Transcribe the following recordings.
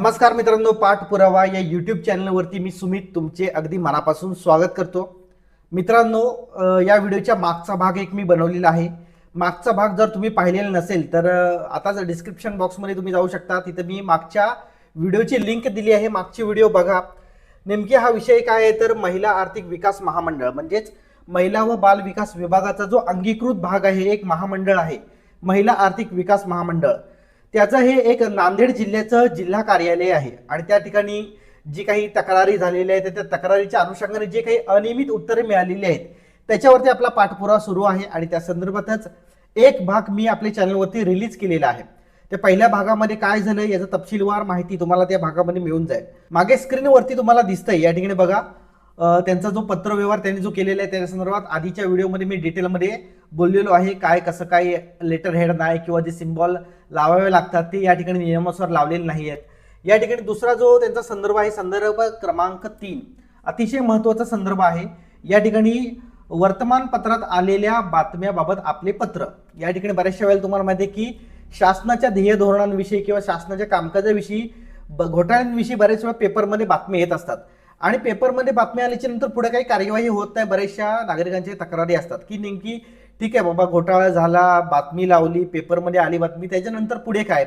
नमस्कार मित्रांनो पाठपुरावा या यूट्यूब चॅनलवरती मी सुमित तुमचे अगदी मनापासून स्वागत करतो. मित्रांनो या व्हिडिओच्या मागचा भाग एक मी बनवलेला आहे. मागचा भाग जर तुम्ही पाहिलेला नसेल तर आता जर डिस्क्रिप्शन बॉक्समध्ये तुम्ही जाऊ शकता. तिथं मी मागच्या व्हिडिओची लिंक दिली आहे. मागची व्हिडिओ बघा. नेमकी हा विषय काय आहे? तर महिला आर्थिक विकास महामंडळ म्हणजेच महिला व बाल विकास विभागाचा जो अंगीकृत भाग आहे एक महामंडळ आहे. महिला आर्थिक विकास महामंडळ. त्याचं हे एक नांदेड जिल्ह्याचं जिल्हा कार्यालय आहे. आणि त्या ठिकाणी जी काही तक्रारी झालेल्या आहेत त्या तक्रारीच्या अनुषंगाने जे काही अनियमित उत्तरे मिळालेली आहेत त्याच्यावरती आपला पाठपुरावा सुरू आहे. आणि त्या संदर्भातच एक भाग मी आपल्या चॅनलवरती रिलीज केलेला आहे. त्या पहिल्या भागामध्ये काय झालं याचं तपशीलवार माहिती तुम्हाला त्या भागामध्ये मिळून जाईल. मागे स्क्रीनवरती तुम्हाला दिसतंय. या ठिकाणी बघा त्यांचा जो पत्रव्यवहार त्यांनी जो केलेला आहे त्या संदर्भात आधीच्या व्हिडिओमध्ये मी डिटेलमध्ये बोललेलो आहे काय कसं काय लेटर हेड नाही किंवा जे सिम्बॉल लावावे लागतात ते या ठिकाणी नियमानुसार लावलेले नाही आहेत या ठिकाणी दुसरा जो त्यांचा संदर्भ आहे संदर्भ क्रमांक तीन अतिशय महत्त्वाचा संदर्भ आहे. या ठिकाणी वर्तमानपत्रात आलेल्या बातम्याबाबत आपले पत्र. या ठिकाणी बऱ्याचशा वेळेला तुम्हाला माहिती आहे की शासनाच्या ध्येय धोरणांविषयी किंवा शासनाच्या कामकाजाविषयी ब- घोटाळ्यांविषयी बऱ्याच वेळा पेपरमध्ये बातम्या येत असतात. आणि पेपरमध्ये बातम्या आल्याच्यानंतर पुढे काही कार्यवाही होत नाही. बऱ्याचशा नागरिकांच्या तक्रारी असतात की नेमकी ठीक आहे बाबा घोटाळा झाला बातमी लावली पेपरमध्ये आली बातमी त्याच्यानंतर पुढे काय?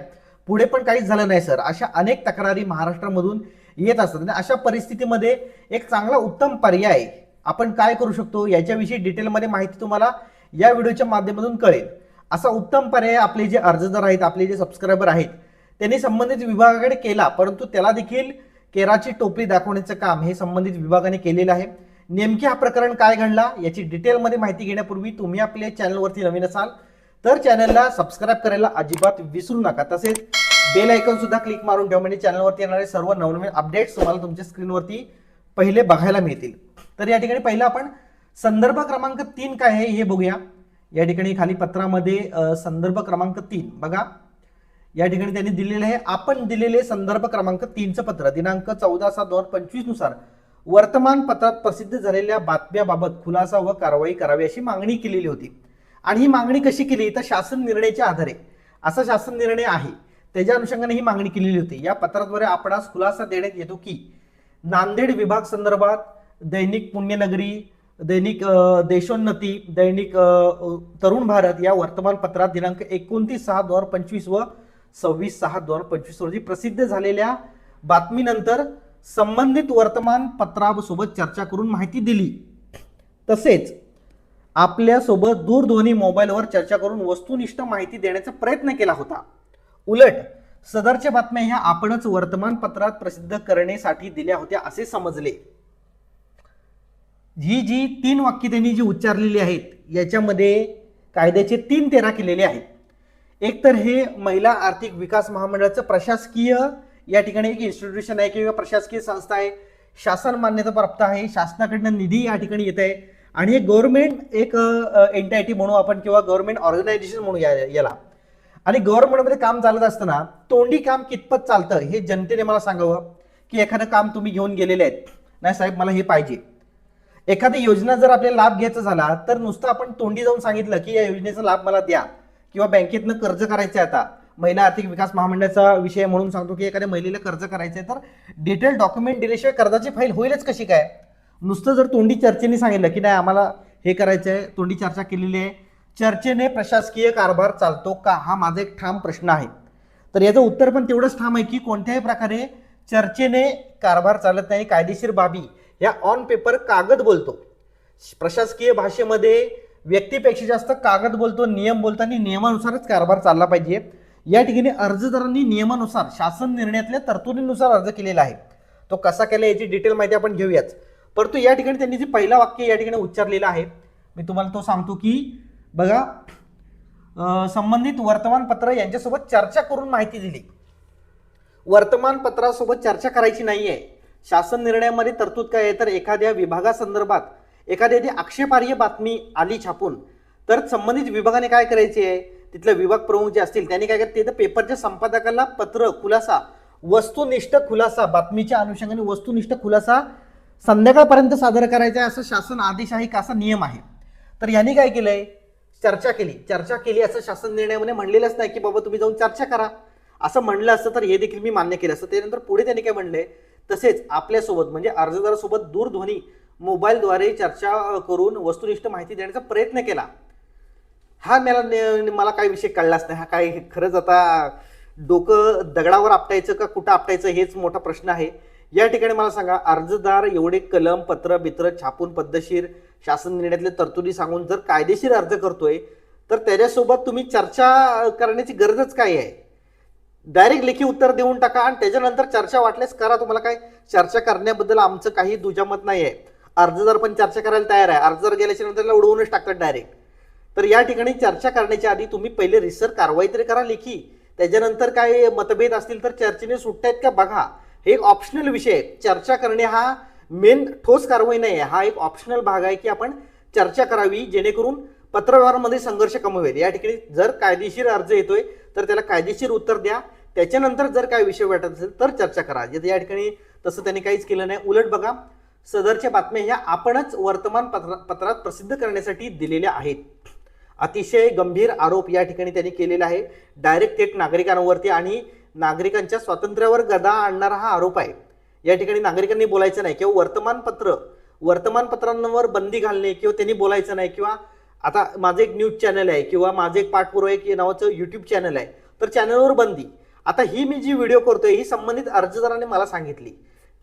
पुढे पण काहीच झालं नाही सर. अशा अनेक तक्रारी महाराष्ट्रामधून येत असतात. आणि अशा परिस्थितीमध्ये एक चांगला उत्तम पर्याय आपण काय करू शकतो याच्याविषयी डिटेलमध्ये माहिती तुम्हाला या व्हिडिओच्या माध्यमातून कळेल. असा उत्तम पर्याय आपले जे अर्जदार आहेत आपले जे सबस्क्रायबर आहेत त्यांनी संबंधित विभागाकडे केला परंतु त्याला देखील केराची टोपली दाखवण्याचं काम हे संबंधित विभागाने केलेलं आहे. नेमकी हा प्रकरण काय घडला याची डिटेलमध्ये माहिती घेण्यापूर्वी तुम्ही आपल्या चॅनलवरती नवीन असाल तर चॅनलला सबस्क्राईब करायला अजिबात विसरू नका. तसेच बेल आयकॉन सुद्धा क्लिक मारून ठेवा म्हणजे चॅनलवरती येणारे सर्व नवनवीन अपडेट्स तुम्हाला तुमच्या स्क्रीनवरती पहिले बघायला मिळतील. तर या ठिकाणी पहिलं आपण संदर्भ क्रमांक तीन काय आहे हे बघूया. या ठिकाणी खाली पत्रामध्ये संदर्भ क्रमांक तीन. बघा. या ठिकाणी त्यांनी दिलेले आहे. आपण दिलेले संदर्भ क्रमांक तीनचं पत्र दिनांक चौदा सात दोन पंचवीसनुसार वर्तमानपत्रात प्रसिद्ध झालेल्या बातम्याबाबत खुलासा व कारवाई करावी अशी मागणी केलेली होती. आणि ही मागणी कशी केली? तर शासन निर्णयाच्या आधारे. असा शासन निर्णय आहे. त्याच्या अनुषंगाने ही मागणी केलेली होती. या पत्राद्वारे आपणास खुलासा देण्यात येतो की नांदेड विभाग संदर्भात दैनिक पुण्यनगरी दैनिक देशोन्नती दैनिक तरुण भारत या वर्तमानपत्रात दिनांक एकोणतीस सहा दोन पंचवीस व सव्वीस सहा दोन हजार पंचवीस रोजी प्रसिद्ध झालेल्या बातमीनंतर संबंधित वर्तमानपत्रासोबत चर्चा करून माहिती दिली. तसेच आपल्यासोबत दूरध्वनी मोबाईलवर चर्चा करून वस्तुनिष्ठ माहिती देण्याचा प्रयत्न केला होता. उलट सदरच्या बातम्या ह्या आपणच वर्तमानपत्रात प्रसिद्ध करण्यासाठी दिल्या होत्या असे समजले. ही जी तीन वाक्य त्यांनी जी उच्चारलेली आहेत याच्यामध्ये कायद्याचे तीन तेरा केलेले आहेत. एकतर हे महिला आर्थिक विकास महामंडळाचं प्रशासकीय या ठिकाणी एक इन्स्टिट्यूशन आहे किंवा प्रशासकीय संस्था आहे. शासन मान्यता प्राप्त आहे. शासनाकडनं निधी या ठिकाणी येत आहे. आणि हे गव्हर्नमेंट एक एनटायटी म्हणू आपण किंवा गव्हर्नमेंट ऑर्गनायझेशन म्हणू या याला. आणि गव्हर्नमेंटमध्ये काम चालत असताना तोंडी काम कितपत चालतं हे जनतेने मला सांगावं की एखादं काम तुम्ही घेऊन गेलेले आहेत. नाही साहेब मला हे पाहिजे. एखादी योजना जर आपल्याला लाभ घ्यायचा झाला तर नुसतं आपण तोंडी जाऊन सांगितलं की या योजनेचा लाभ मला द्या. किंवा बँकेतनं कर्ज करायचं आहे आता. महिला आर्थिक विकास महामंडळाचा विषय म्हणून सांगतो की एखाद्या महिलेला कर्ज करायचं आहे तर डिटेल डॉक्युमेंट दिल्याशिवाय कर्जाची फाईल होईलच कशी काय? नुसतं जर तोंडी चर्चेने सांगितलं की नाही आम्हाला हे करायचं आहे तोंडी चर्चा केलेली आहे चर्चेने प्रशासकीय कारभार चालतो का? हा माझा एक ठाम प्रश्न आहे. तर याचं उत्तर पण तेवढंच ठाम आहे की कोणत्याही प्रकारे चर्चेने कारभार चालत नाही कायदेशीर बाबी या ऑन पेपर कागद बोलतो. प्रशासकीय भाषेमध्ये व्यक्तीपेक्षा जास्त कागद बोलतो नियम बोलतो आणि नियमानुसारच कारभार चालला पाहिजे. या ठिकाणी अर्जदारांनी नियमानुसार शासन निर्णयातल्या तरतुदीनुसार अर्ज केलेला आहे. तो कसा केला याची डिटेल माहिती आपण घेऊयाच परंतु या ठिकाणी त्यांनी जे पहिला वाक्य या ठिकाणी उच्चारलेलं आहे मी तुम्हाला तो सांगतो की बघा संबंधित वर्तमानपत्र यांच्यासोबत चर्चा करून माहिती दिली. वर्तमानपत्रासोबत चर्चा करायची नाही आहे शासन निर्णयामध्ये तरतूद काय आहे? तर एखाद्या विभागासंदर्भात एखादी आक्षेपार्ह बातमी आली छापून तर संबंधित विभागाने काय करायचे? आहे तिथले विभाग प्रमुख जे असतील त्यांनी काय करते? तर पेपरच्या संपादकाला पत्र खुलासा वस्तुनिष्ठ खुलासा बातमीच्या अनुषंगाने वस्तुनिष्ठ खुलासा संध्याकाळपर्यंत सादर करायचा आहे असं शासन आदेश आहे का? असा नियम आहे. तर यांनी काय केलंय? चर्चा केली. चर्चा केली असं शासन निर्णयामध्ये म्हणलेलंच नाही की बाबा तुम्ही जाऊन चर्चा करा. असं म्हणलं असतं तर हे देखील मी मान्य केलं असतं. त्यानंतर पुढे त्यांनी काय म्हणलंय तसेच आपल्यासोबत म्हणजे अर्जदारासोबत दूरध्वनी मोबाईलद्वारे चर्चा करून वस्तुनिष्ठ माहिती देण्याचा प्रयत्न केला. हा मला मला काही विषय कळलाच नाही हा काय खरंच आता डोकं दगडावर आपटायचं का कुठं आपटायचं हेच मोठा प्रश्न आहे. या ठिकाणी मला सांगा अर्जदार एवढे कलम पत्र बित्र छापून पद्धतशीर शासन निर्णयातल्या तरतुदी सांगून जर कायदेशीर अर्ज करतोय तर त्याच्यासोबत तुम्ही चर्चा करण्याची गरजच काय आहे? डायरेक्ट लेखी उत्तर देऊन टाका आणि त्याच्यानंतर चर्चा वाटल्यास करा. तुम्हाला काय चर्चा करण्याबद्दल आमचं काही दुजामत नाही आहे अर्जदार पण चर्चा करायला तयार आहे अर्जदार गेल्याच्यानंतर त्याला उडवूनच टाकतात डायरेक्ट तर या ठिकाणी चर्चा करण्याच्या आधी तुम्ही पहिले रिसर कारवाई तरी करा लेखी. त्याच्यानंतर काय मतभेद असतील तर चर्चेने सुटतायत का बघा. हे एक ऑप्शनल विषय आहे. चर्चा करणे हा मेन ठोस कारवाई नाही आहे. हा एक ऑप्शनल भाग आहे की आपण चर्चा करावी जेणेकरून पत्रव्यवहारामध्ये संघर्ष कमी होईल. या ठिकाणी जर कायदेशीर अर्ज येतोय तर त्याला कायदेशीर उत्तर द्या. त्याच्यानंतर जर काय विषय वाटत असेल तर चर्चा करा. जे या ठिकाणी तसं त्यांनी काहीच केलं नाही. उलट बघा सदरच्या बातम्या ह्या आपणच वर्तमान पत्रात प्रसिद्ध करण्यासाठी दिलेल्या आहेत. अतिशय गंभीर आरोप या ठिकाणी त्यांनी केलेला आहे. डायरेक्ट थेट नागरिकांवरती आणि नागरिकांच्या स्वातंत्र्यावर गदा आणणारा हा आरोप आहे. या ठिकाणी नागरिकांनी बोलायचं नाही किंवा वर्तमानपत्र वर्तमानपत्रांवर बंदी घालणे किंवा त्यांनी बोलायचं नाही किंवा आता माझं एक न्यूज चॅनल आहे किंवा माझं एक पाठपुरावा एक नावाचं यूट्यूब चॅनल आहे. तर चॅनलवर बंदी. आता ही मी जी व्हिडिओ करतोय ही संबंधित अर्जदाराने मला सांगितली.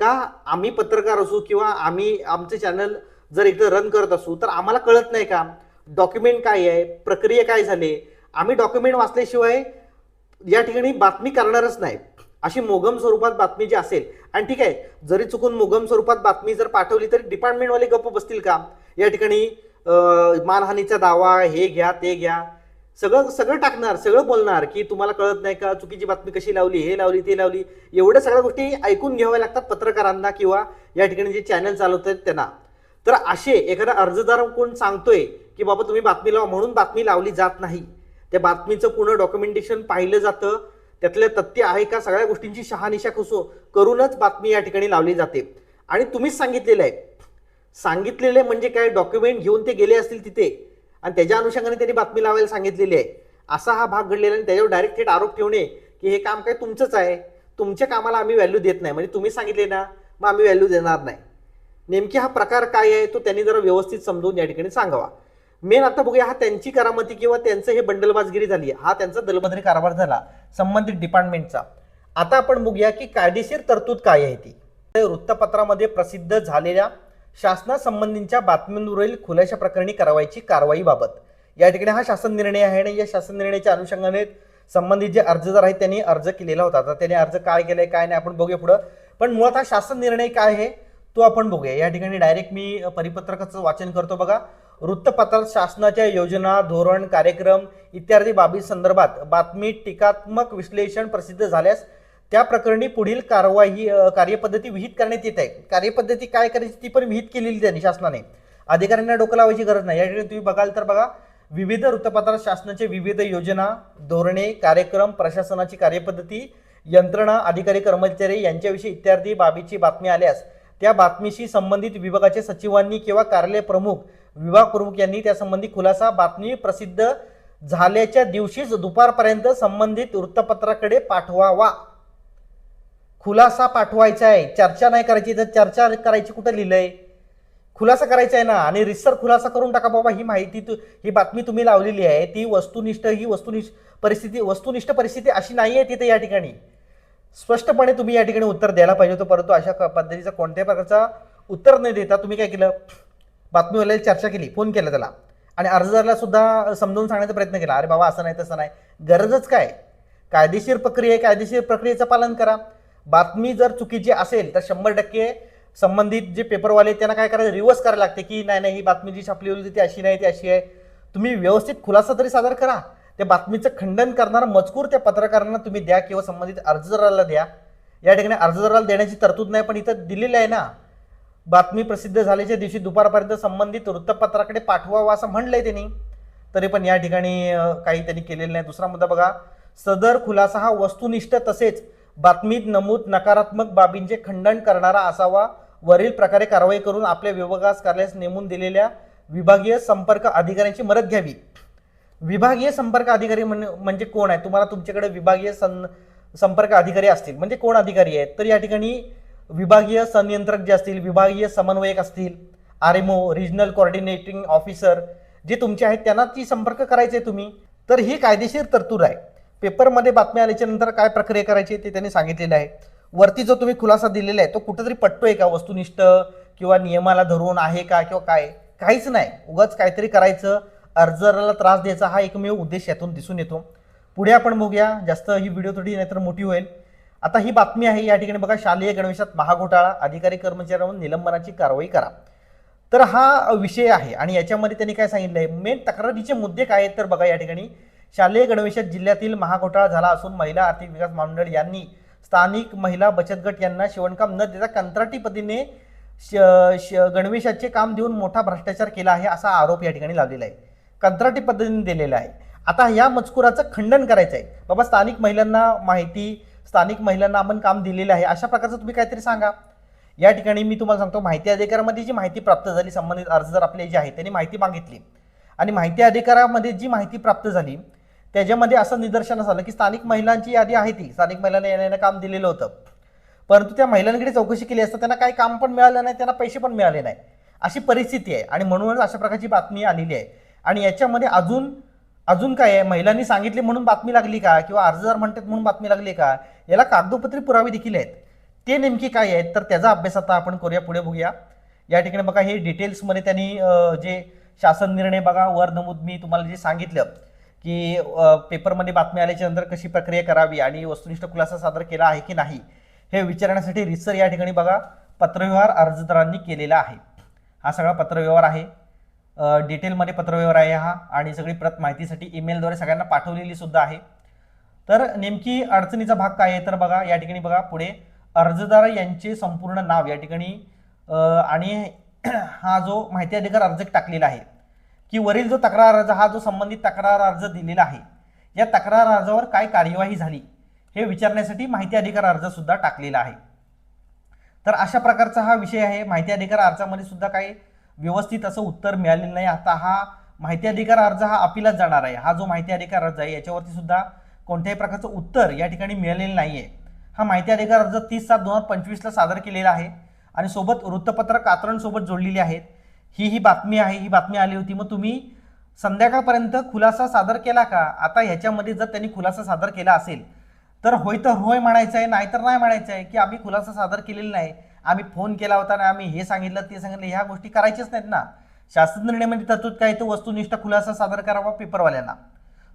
का आम्ही पत्रकार असू किंवा आम्ही आमचे चॅनल जर एकदा रन करत असू तर आम्हाला कळत नाही का? डॉक्युमेंट काय आहे? प्रक्रिया काय झाले? आम्ही डॉक्युमेंट वाचल्याशिवाय या ठिकाणी बातमी करणारच नाही. अशी मोगम स्वरूपात बातमी जी असेल आणि ठीक आहे जरी चुकून मोगम स्वरूपात बातमी जर पाठवली तरी डिपार्टमेंटवाले गप्प बसतील का? या ठिकाणी मानहानीचा दावा हे घ्या ते घ्या. सगळं सगळं टाकणार सगळं बोलणार की तुम्हाला कळत नाही का चुकीची बातमी कशी लावली हे लावली ते लावली एवढ्या सगळ्या गोष्टी ऐकून घ्याव्या लागतात पत्रकारांना किंवा या ठिकाणी जे चॅनल चालवत आहेत त्यांना. तर असे एखादा अर्जदार कोण सांगतोय की बाबा तुम्ही बातमी लावा म्हणून बातमी लावली जात नाही. त्या बातमीचं पूर्ण डॉक्युमेंटेशन पाहिलं जातं. त्यातलं तथ्य आहे का सगळ्या गोष्टींची शहानिशा कसो करूनच बातमी या ठिकाणी लावली जाते. आणि तुम्हीच सांगितलेलं आहे. सांगितलेले म्हणजे काय? डॉक्युमेंट घेऊन ते गेले असतील तिथे. आणि त्याच्या अनुषंगाने त्यांनी बातमी लावायला सांगितलेली आहे. असा हा भाग घडलेला आणि त्याच्यावर डायरेक्ट थेट आरोप ठेवणे की हे काम काय तुमचंच आहे. तुमच्या कामाला आम्ही व्हॅल्यू देत नाही. म्हणजे तुम्ही सांगितले ना मग आम्ही व्हॅल्यू देणार नाही. नेमकी हा प्रकार काय आहे तो त्यांनी जरा व्यवस्थित समजून या ठिकाणी सांगावा. मेन आता बघूया हा त्यांची करामती किंवा त्यांचं हे बंडलबाजगिरी झाली. हा त्यांचा दलबदरी कारभार झाला संबंधित डिपार्टमेंटचा आता आपण बघूया की कायदेशीर तरतूद काय आहे ती. वृत्तपत्रामध्ये प्रसिद्ध झालेल्या शासनासंबंधींच्या बातम्यांवरील खुलाशा प्रकरणी करावायची कारवाईबाबत या ठिकाणी हा शासन निर्णय आहे आणि या शासन निर्णयाच्या अनुषंगाने संबंधित जे अर्जदार आहेत त्यांनी अर्ज केलेला होता. तर त्यांनी अर्ज काय केलाय काय नाही आपण बघूया पुढं. पण मुळात हा शासन निर्णय काय आहे तो आपण बघूया. या ठिकाणी डायरेक्ट मी परिपत्रकाचं वाचन करतो बघा. वृत्तपत्रात शासनाच्या योजना धोरण कार्यक्रम इत्यादी बाबी संदर्भात बातमी टीकात्मक विश्लेषण प्रसिद्ध झाल्यास त्या प्रकरणी पुढील कारवाई कार्यपद्धती विहित करण्यात येत आहे. कार्यपद्धती काय करायची ती पण विहित केलेली त्यांनी शासनाने. अधिकाऱ्यांना डोकं लावायची गरज नाही. या ठिकाणी तुम्ही बघाल तर बघा विविध वृत्तपत्रात शासनाचे विविध योजना धोरणे कार्यक्रम प्रशासनाची कार्यपद्धती यंत्रणा अधिकारी कर्मचारी यांच्याविषयी इत्यादी बाबीची बातमी आल्यास त्या बातमीशी संबंधित विभागाचे सचिवांनी किंवा कार्यालय प्रमुख विभाग प्रमुख यांनी त्यासंबंधी खुलासा बातमी प्रसिद्ध झाल्याच्या दिवशीच दुपारपर्यंत संबंधित वृत्तपत्राकडे पाठवावा. खुलासा पाठवायचा आहे. चर्चा नाही करायची तर चर्चा करायची कुठं लिहिलंय? खुलासा करायचा आहे ना? आणि रिसर खुलासा करून टाका बाबा ही माहिती तू ही बातमी तुम्ही लावलेली आहे. ती वस्तुनिष्ठ ही वस्तुनिष्ठ परिस्थिती वस्तुनिष्ठ परिस्थिती अशी नाही आहे तिथे या ठिकाणी. स्पष्टपणे तुम्ही या ठिकाणी उत्तर द्यायला पाहिजे होतं परंतु अशा पद्धतीचा कोणत्याही प्रकारचा उत्तर न देता तुम्ही काय केलं? बातमीवाल्याला चर्चा केली फोन केला त्याला. आणि अर्जदाराला सुद्धा समजावून सांगण्याचा प्रयत्न केला. अरे बाबा असं नाही तसं नाही. गरजच काय? कायदेशीर प्रक्रिया आहे कायदेशीर प्रक्रियेचं पालन करा. बातमी जर चुकीची असेल तर शंभर टक्के संबंधित जे पेपरवाले त्यांना काय करायचं? रिव्हर्स करायला लागते की नाही नाही ही बातमी जी छापली होती ती अशी नाही ती अशी आहे. तुम्ही व्यवस्थित खुलासा तरी सादर करा. त्या बातमीचं खंडन करणारा मजकूर त्या पत्रकारांना तुम्ही द्या किंवा संबंधित अर्जदाराला द्या. या ठिकाणी अर्जदाराला देण्याची तरतूद नाही पण इथं दिलेलं आहे ना बातमी प्रसिद्ध झाल्याच्या दिवशी दुपारपर्यंत संबंधित वृत्तपत्राकडे पाठवावं असं म्हणलंय त्यांनी. तरी पण या ठिकाणी काही त्यांनी केलेलं नाही. दुसरा मुद्दा बघा सदर खुलासा हा वस्तुनिष्ठ तसेच बातमीत नमूद नकारात्मक बाबींचे खंडन करणारा असावा. वरील प्रकारे कारवाई करून आपल्या विभागास कार्यास नेमून दिलेल्या विभागीय संपर्क अधिकाऱ्यांची मदत घ्यावी. विभागीय संपर्क अधिकारी म्हण- म्हणजे कोण आहे? तुम्हाला तुमच्याकडे विभागीय सं संपर्क अधिकारी असतील. म्हणजे कोण अधिकारी आहेत? तर या ठिकाणी विभागीय संनियंत्रक जे असतील विभागीय समन्वयक असतील R M O regional coordinating officer जे तुमचे आहेत त्यांना ती संपर्क करायचे तुम्ही. तर ही कायदेशीर तरतूद आहे. पेपरमध्ये बातम्या आल्याच्यानंतर काय प्रक्रिया करायची ते त्यांनी सांगितलेलं आहे. वरती जो तुम्ही खुलासा दिलेला आहे तो कुठेतरी पटतोय का? वस्तुनिष्ठ किंवा नियमाला धरून आहे का किंवा काय? काहीच नाही. उगाच काहीतरी करायचं अर्जदाराला त्रास द्यायचा हा एकमेव उद्देश यातून दिसून येतो. पुढे आपण बघूया जास्त ही व्हिडिओ थोडी नाहीतर मोठी होईल. आता ही बातमी आहे या ठिकाणी बघा शालेय गणवेशात महाघोटाळा अधिकारी कर्मचाऱ्यांवर निलंबनाची कारवाई करा. तर हा विषय आहे आणि याच्यामध्ये त्यांनी काय सांगितलं आहे मेन तक्रारीचे मुद्दे काय आहेत? तर बघा या ठिकाणी शालेय गणवेशात जिल्ह्यातील महाघोटाळा झाला असून महिला आर्थिक विकास महामंडळ यांनी स्थानिक महिला बचत गट यांना शिवणकाम न देता कंत्राटी पद्धतीने श- श- गणवेशाचे काम देऊन मोठा भ्रष्टाचार केला आहे असा आरोप या ठिकाणी लावलेला आहे. कंत्राटी पद्धतीने दिलेला आहे. आता या मजकुराचं खंडन करायचं आहे बाबा स्थानिक महिलांना माहिती स्थानिक महिलांना आपण काम दिलेलं आहे. अशा प्रकारचं तुम्ही काहीतरी सांगा. या ठिकाणी मी तुम्हाला सांगतो माहिती अधिकारामध्ये जी माहिती प्राप्त झाली संबंधित अर्जदार आपले जे आहे त्यांनी माहिती मागितली. आणि माहिती अधिकारामध्ये जी माहिती प्राप्त झाली त्याच्यामध्ये असं निदर्शनास आलं की स्थानिक महिलांची यादी आहे ती. स्थानिक महिलांना येण्यानं काम दिलेलं होतं. परंतु त्या महिलांकडे चौकशी केली असता त्यांना काही काम पण मिळालं नाही त्यांना पैसे पण मिळाले नाही. अशी परिस्थिती आहे. आणि म्हणूनच अशा प्रकारची बातमी आलेली आहे. आणि याच्यामध्ये अजून अजून काय आहे? महिलांनी सांगितले म्हणून बातमी लागली का? किंवा अर्जदार म्हणतात म्हणून बातमी लागली का? याला कागदोपत्री पुरावे देखील आहेत. ते नेमकी काय आहेत? तर त्याचा अभ्यास आता आपण करूया पुढे बघूया. या ठिकाणी बघा हे डिटेल्समध्ये त्यांनी जे शासन निर्णय बघा वर नमूद मी तुम्हाला जे सांगितलं की पेपरमध्ये बातमी आल्याच्यानंतर कशी प्रक्रिया करावी आणि वस्तुनिष्ठ खुलासा सादर केला आहे की नाही हे विचारण्यासाठी रिसर या ठिकाणी बघा पत्रव्यवहार अर्जदारांनी केलेला आहे. हा सगळा पत्रव्यवहार आहे. डिटेलमध्ये पत्रव्यवहार आहे हा आणि सगळी प्रत माहितीसाठी ईमेलद्वारे सगळ्यांना पाठवलेली सुद्धा आहे. तर नेमकी अडचणीचा भाग काय आहे तर बघा या ठिकाणी बघा पुढे अर्जदार यांचे संपूर्ण नाव या ठिकाणी आणि हा जो माहिती अधिकार अर्ज टाकलेला आहे की वरील जो तक्रार अर्ज हा जो संबंधित तक्रार अर्ज दिलेला आहे या तक्रार अर्जावर काय कार्यवाही झाली हे विचारण्यासाठी माहिती अधिकार अर्ज सुद्धा टाकलेला आहे. तर अशा प्रकारचा हा विषय आहे. माहिती अधिकार अर्जामध्ये सुद्धा काही व्यवस्थित असं उत्तर मिळालेलं नाही. आता हा माहिती अधिकार अर्ज हा अपिलात जाणार आहे. हा जो माहिती अधिकार अर्ज आहे याच्यावरती सुद्धा कोणत्याही प्रकारचं उत्तर या ठिकाणी मिळालेलं नाही आहे हा माहिती अधिकार अर्ज तीस सात दोन हजार पंचवीसला सादर केलेला आहे आणि सोबत वृत्तपत्र कात्रणसोबत जोडलेली आहेत. ही ही बातमी आहे ही बातमी आली होती. मग तुम्ही संध्याकाळपर्यंत खुलासा सादर केला का? आता ह्याच्यामध्ये जर त्यांनी खुलासा सादर केला असेल तर होय तर होय म्हणायचं आहे नाहीतर नाही म्हणायचं आहे की आम्ही खुलासा सादर केलेला नाही. आम्ही फोन केला होता आणि आम्ही हे सांगितलं ते सांगितलं ह्या गोष्टी करायच्याच नाहीत ना. शासन निर्णयामध्ये तरतूद काय? तो वस्तुनिष्ठ खुलासा सादर करावा पेपरवाल्यांना.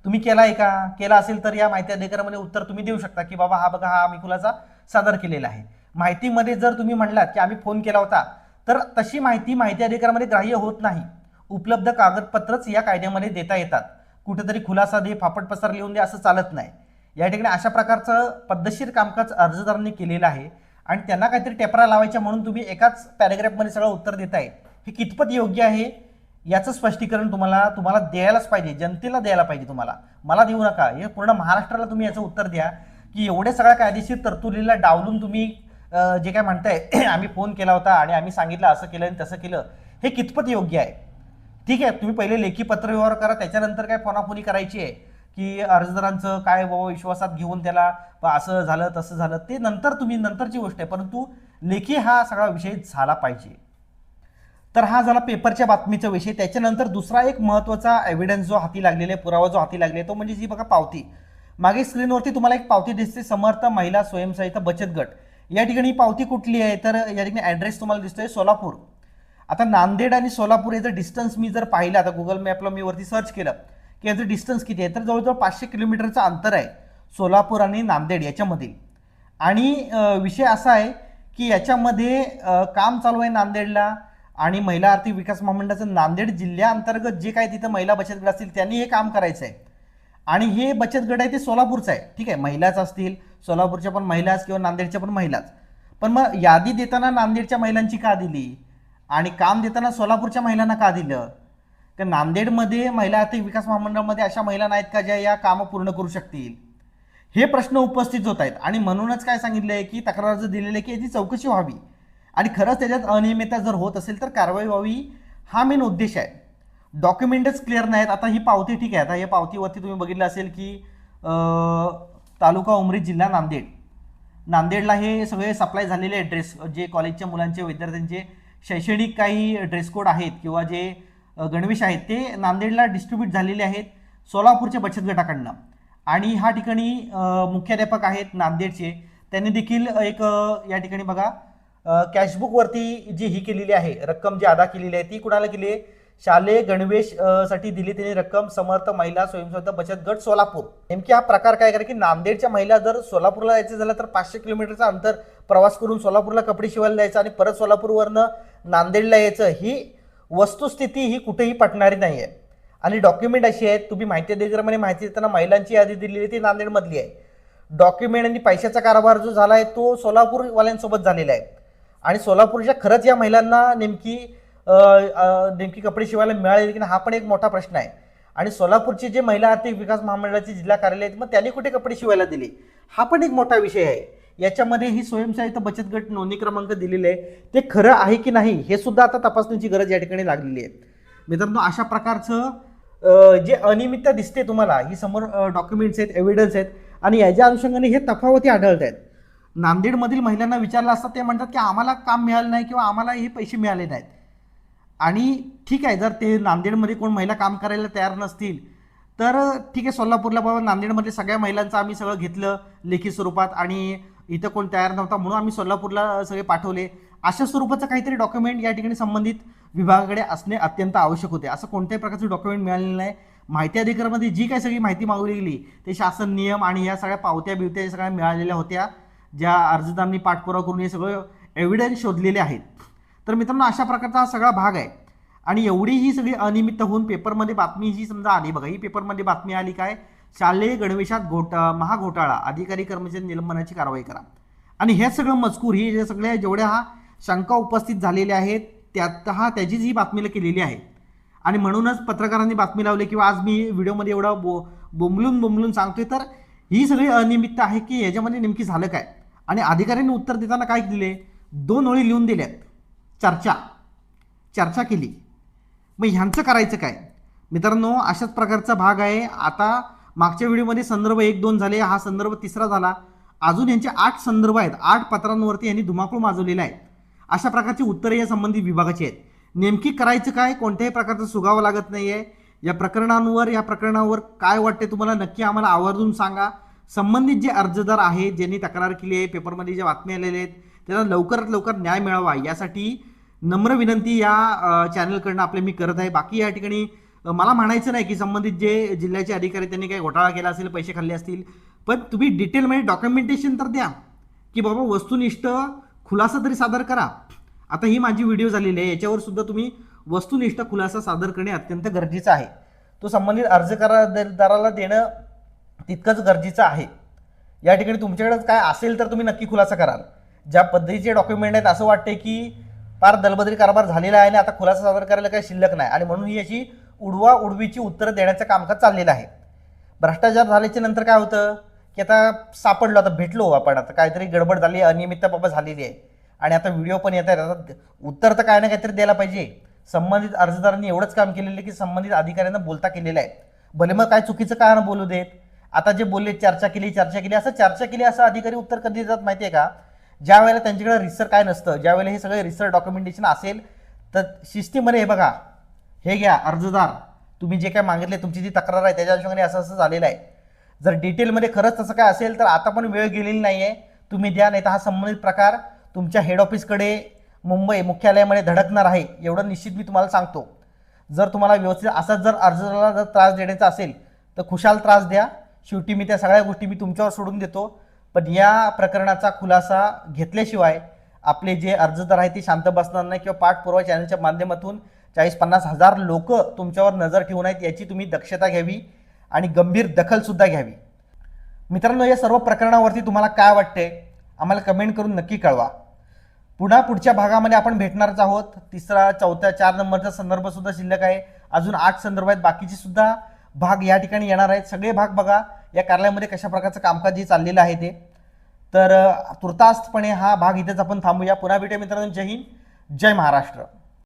तुम्ही केला आहे का? केला असेल तर या माहिती अधिकारामध्ये उत्तर तुम्ही देऊ शकता की बाबा हा बघा हा आम्ही खुलासा सादर केलेला आहे. माहितीमध्ये जर तुम्ही म्हणलात की आम्ही फोन केला होता तर तशी माहिती माहिती अधिकारामध्ये ग्राह्य होत नाही. उपलब्ध कागदपत्रच या कायद्यामध्ये देता येतात. कुठेतरी खुलासा दे फापट पसार लिहून दे असं चालत नाही. या ठिकाणी अशा प्रकारचं पद्धतशीर कामकाज अर्जदारांनी केलेलं आहे आणि त्यांना काहीतरी टेपरा लावायच्या म्हणून तुम्ही एकाच पॅरेग्राफमध्ये सगळं उत्तर देताय. हे कितपत योग्य आहे? याचं स्पष्टीकरण तुम्हाला तुम्हाला द्यायलाच पाहिजे जनतेला द्यायला पाहिजे तुम्हाला. मला देऊ नका. हे पूर्ण महाराष्ट्राला तुम्ही याचं उत्तर द्या की एवढ्या सगळ्या कायदेशीर तरतुदीला डावलून तुम्ही जे काय म्हणताय आम्ही फोन केला होता आणि आम्ही सांगितलं असं केलं आणि तसं केलं. हे कितपत योग्य आहे? ठीक आहे तुम्ही पहिले लेखी पत्रव्यवहार करा त्याच्यानंतर काय फोनाफोनी करायची आहे? की अर्जदारांचं काय बाबा विश्वासात घेऊन त्याला असं झालं तसं झालं ते नंतर तुम्ही नंतरची गोष्ट आहे. परंतु लेखी हा सगळा विषय झाला पाहिजे. तर हा झाला पेपरच्या बातमीचा विषय. त्याच्यानंतर दुसरा एक महत्त्वाचा एव्हिडन्स जो हाती लागलेला आहे पुरावा जो हाती लागलेला आहे तो म्हणजे जी बघा पावती. मागे स्क्रीनवरती तुम्हाला एक पावती दिसते समर्थ महिला स्वयंसहायता बचत गट. या ठिकाणी पावती कुठली आहे? तर या ठिकाणी ॲड्रेस तुम्हाला दिसतोय सोलापूर. आता नांदेड आणि सोलापूर याचं डिस्टन्स मी जर पाहिलं आता गुगल मॅपला मी वरती सर्च केलं की याचं डिस्टन्स किती आहे? तर जवळजवळ पाचशे किलोमीटरचं अंतर आहे सोलापूर आणि नांदेड याच्यामधील. आणि विषय असा आहे की याच्यामध्ये काम चालू आहे नांदेडला आणि महिला आर्थिक विकास महामंडळाचं नांदेड जिल्ह्याअंतर्गत जे काय तिथं महिला बचत गट असतील त्यांनी हे काम करायचं आहे आणि हे बचत गट आहे ते सोलापूरचं आहे. ठीक आहे महिलाच असतील सोलापूरच्या पण महिलाच किंवा नांदेडच्या पण महिलाच. पण मग यादी देताना नांदेडच्या महिलांची का दिली? आणि काम देताना सोलापूरच्या महिलांना का दिलं? तर नांदेडमध्ये महिला आर्थिक विकास महामंडळामध्ये अशा महिला नाहीत का ज्या या कामं पूर्ण करू शकतील? हे प्रश्न उपस्थित होत आहेत. आणि म्हणूनच काय सांगितलं आहे की तक्रार जर दिलेलं आहे की याची चौकशी व्हावी. आणि खरंच त्याच्यात अनियमितता जर होत असेल तर कारवाई व्हावी हा मेन उद्देश आहे. डॉक्युमेंटच क्लिअर नाहीत. आता ही पावती ठीक आहे. आता या पावतीवरती तुम्ही बघितलं असेल की तालुका उमरी जिल्हा नांदेड. नांदेडला हे सगळे सप्लाय झालेले ड्रेस जे कॉलेजच्या मुलांचे विद्यार्थ्यांचे शैक्षणिक काही ड्रेस कोड आहेत किंवा जे गणवेश आहेत ते नांदेडला डिस्ट्रीब्यूट झालेले आहेत सोलापूरच्या बचत गटाकडनं. आणि ह्या ठिकाणी मुख्याध्यापक आहेत नांदेडचे. त्यांनी देखील एक या ठिकाणी बघा कॅशबुकवरती जी ही केलेली आहे रक्कम जी अदा केलेली आहे ती कुणाला केली आहे? शालेय गणवेशसाठी दिली त्यांनी रक्कम समर्थ महिला स्वयंसहायता बचत गट सोलापूर. नेमकी हा प्रकार काय? करा की नांदेडच्या महिला जर सोलापूरला जायचं झालं तर पाचशे किलोमीटरचा अंतर प्रवास करून सोलापूरला कपडे शिवायला जायचं आणि परत सोलापूरवरनं नांदेडला यायचं ही वस्तुस्थिती ही कुठेही पटणारी नाही आहे आणि डॉक्युमेंट अशी आहेत तुम्ही माहिती अधिकारामध्ये माहिती देताना महिलांची यादी दिलेली ती नांदेडमधली आहे. डॉक्युमेंट आणि पैशाचा कारभार जो झाला आहे तो सोलापूरवाल्यांसोबत झालेला आहे. आणि सोलापूरच्या खरंच या महिलांना नेमकी नेमकी कपडे शिवायला मिळाले की नाही हा पण एक मोठा प्रश्न आहे. आणि सोलापूरची जे महिला आर्थिक विकास महामंडळाचे जिल्हा कार्यालय आहेत मग त्यांनी कुठे कपडे शिवायला दिले? हा पण एक मोठा विषय आहे. याच्यामध्ये ही स्वयंसहायता बचत गट नोंदणी क्रमांक दिलेले आहे. ते खरं आहे की नाही हे सुद्धा आता तपासण्याची गरज या ठिकाणी लागलेली आहे. मित्रांनो अशा प्रकारचं जे अनियमितता दिसते तुम्हाला ही समोर डॉक्युमेंट्स आहेत एव्हिडन्स आहेत आणि याच्या अनुषंगाने हे तफावती आढळत आहेत. नांदेडमधील महिलांना विचारलं असतं ते म्हणतात की आम्हाला काम मिळालं नाही किंवा आम्हाला हे पैसे मिळाले नाहीत. आणि ठीक आहे जर ते नांदेडमध्ये कोण महिला काम करायला तयार नसतील तर ठीक आहे सोलापूरला बाबा नांदेडमधल्या सगळ्या महिलांचं आम्ही सगळं घेतलं लेखी स्वरूपात आणि इथं कोण तयार नव्हता म्हणून आम्ही सोलापूरला सगळे पाठवले. अशा स्वरूपाचं काहीतरी डॉक्युमेंट या ठिकाणी संबंधित विभागाकडे असणे अत्यंत आवश्यक होते. असं कोणत्याही प्रकारचं डॉक्युमेंट मिळालेलं नाही. माहिती अधिकारामध्ये जी काही सगळी माहिती मागवली गेली ते शासन नियम आणि या सगळ्या पावत्या बिवत्या या सगळ्या मिळालेल्या होत्या ज्या अर्जदारांनी पाठपुरावा करून हे सगळं एव्हिडन्स शोधलेले आहेत. तर मित्रांनो अशा प्रकारचा हा सगळा भाग आहे. आणि एवढी ही सगळी अनियमित होऊन पेपरमध्ये बातमी जी समजा आली बघा ही पेपरमध्ये बातमी आली काय? शालेय गणवेशात घोटा महाघोटाळा अधिकारी कर्मचारी निलंबनाची कारवाई करा. आणि हे सगळं मजकूर ही जे सगळ्या जेवढ्या हा शंका उपस्थित झालेल्या आहेत त्यात हा त्याचीच ही बातमीला केलेली आहे. आणि म्हणूनच पत्रकारांनी बातमी लावली किंवा आज मी व्हिडिओमध्ये एवढा बो बोंबलून बोंबलून सांगतोय तर ही सगळी अनियमितता आहे की याच्यामध्ये नेमकी झालं काय? आणि अधिकाऱ्यांनी उत्तर देताना काय दिले? दोन ओळी लिहून दिल्यात. चर्चा चर्चा केली. मग ह्यांचं करायचं काय? मित्रांनो अशाच प्रकारचा भाग आहे. आता मागच्या व्हिडिओमध्ये संदर्भ एक दोन झाले. हा संदर्भ तिसरा झाला. अजून यांचे आठ संदर्भ आहेत. आठ पत्रांवरती यांनी धुमाकूळ माजवलेला आहे. अशा प्रकारची उत्तरे या संबंधित विभागाची आहेत. नेमकी करायचं काय? कोणत्याही प्रकारचं सुगावं लागत नाही आहे या प्रकरणांवर या प्रकरणावर काय वाटते तुम्हाला? नक्की आम्हाला आवर्जून सांगा. संबंधित जे अर्जदार आहेत ज्यांनी तक्रार केली आहे पेपरमध्ये ज्या बातम्या आलेल्या आहेत त्यांना लवकरात लवकर न्याय मिळावा यासाठी नम्र विनंती या चॅनलकडनं आपले मी करत आहे. बाकी या ठिकाणी मला म्हणायचं नाही की संबंधित जे जिल्ह्याचे अधिकारी त्यांनी काही घोटाळा केला असेल पैसे खाल्ले असतील पण तुम्ही डिटेलमध्ये म्हणजे डॉक्युमेंटेशन तर द्या. की बाबा वस्तुनिष्ठ खुलासा तरी सादर करा. आता ही माझी व्हिडिओ झालेली आहे. याच्यावर सुद्धा तुम्ही वस्तुनिष्ठ खुलासा सादर करणे अत्यंत गरजेचं आहे. तो संबंधित अर्ज देणं तितकंच गरजेचं आहे. या ठिकाणी तुमच्याकडे काय असेल तर तुम्ही नक्की खुलासा कराल. ज्या पद्धतीचे डॉक्युमेंट आहेत असं वाटते की फार दलबदरी कारभार झालेला आहे आणि आता खुलासा सादर करायला काही शिल्लक नाही. आणि म्हणून ही अशी उडवा उडवीची उत्तरं देण्याचं कामकाज चाललेलं आहे. भ्रष्टाचार झाल्याच्यानंतर काय होतं की आता सापडलो आता भेटलो आपण. आता काहीतरी गडबड झाली अनियमितता बाबा झालेली आहे. आणि आता व्हिडिओ पण येत आहेत. आता उत्तर तर काय ना काहीतरी द्यायला पाहिजे. संबंधित अर्जदारांनी एवढंच काम केलेलं आहे की संबंधित अधिकाऱ्यांना बोलता केलेलं आहे. भले मग काय चुकीचं काय ना बोलू देत? आता जे बोलले चर्चा केली चर्चा केली असं चर्चा केली असं अधिकारी उत्तर कधी देतात माहिती आहे का? ज्या वेळेला त्यांच्याकडे रिसर काय नसतं ज्या वेळेला हे सगळे रिसर डॉक्युमेंटेशन असेल तर शिस्तीमध्ये हे बघा हे घ्या अर्जदार. तुम्ही जे काय मागितले तुमची जी तक्रार आहे त्याच्या अनुषंगाने असं असं झालेलं आहे. जर डिटेलमध्ये खरंच तसं काय असेल तर आता पण वेळ गेलेली नाही आहे तुम्ही द्या नाही तर हा संबंधित प्रकार तुमच्या हेड ऑफिसकडे मुंबई मुख्यालयामध्ये धडकणार आहे एवढं निश्चित मी तुम्हाला सांगतो. जर तुम्हाला व्यवस्थित असाच जर अर्जदाराला जर त्रास देण्याचा असेल तर खुशाल त्रास द्या. शेवटी मी त्या सगळ्या गोष्टी मी तुमच्यावर सोडून देतो. पण या प्रकरणाचा खुलासा घेतल्याशिवाय आपले जे अर्जदार आहेत ते शांत बसणार नाही किंवा पाठपुरावा चॅनलच्या माध्यमातून चाळीस पन्नास हजार लोक तुमच्यावर नजर ठेवून आहेत याची तुम्ही दक्षता घ्यावी आणि गंभीर दखलसुद्धा घ्यावी. मित्रांनो या सर्व प्रकरणावरती तुम्हाला काय वाटते आम्हाला कमेंट करून नक्की कळवा. पुन्हा पुढच्या भागामध्ये आपण भेटणारच आहोत. तिसरा चौथ्या चार नंबरचा संदर्भसुद्धा शिल्लक आहे. अजून आठ संदर्भ आहेत. बाकीचे सुद्धा भाग या ठिकाणी येणार आहेत. सगळे भाग बघा. या कार्यालयामध्ये कशा प्रकारचं कामकाज जे चाललेलं आहे ते. तर तुर्तास्तपणे हा भाग इथेच आपण थांबूया. पुन्हा भेटूया मित्रांनो. जय हिंद. जय महाराष्ट्र.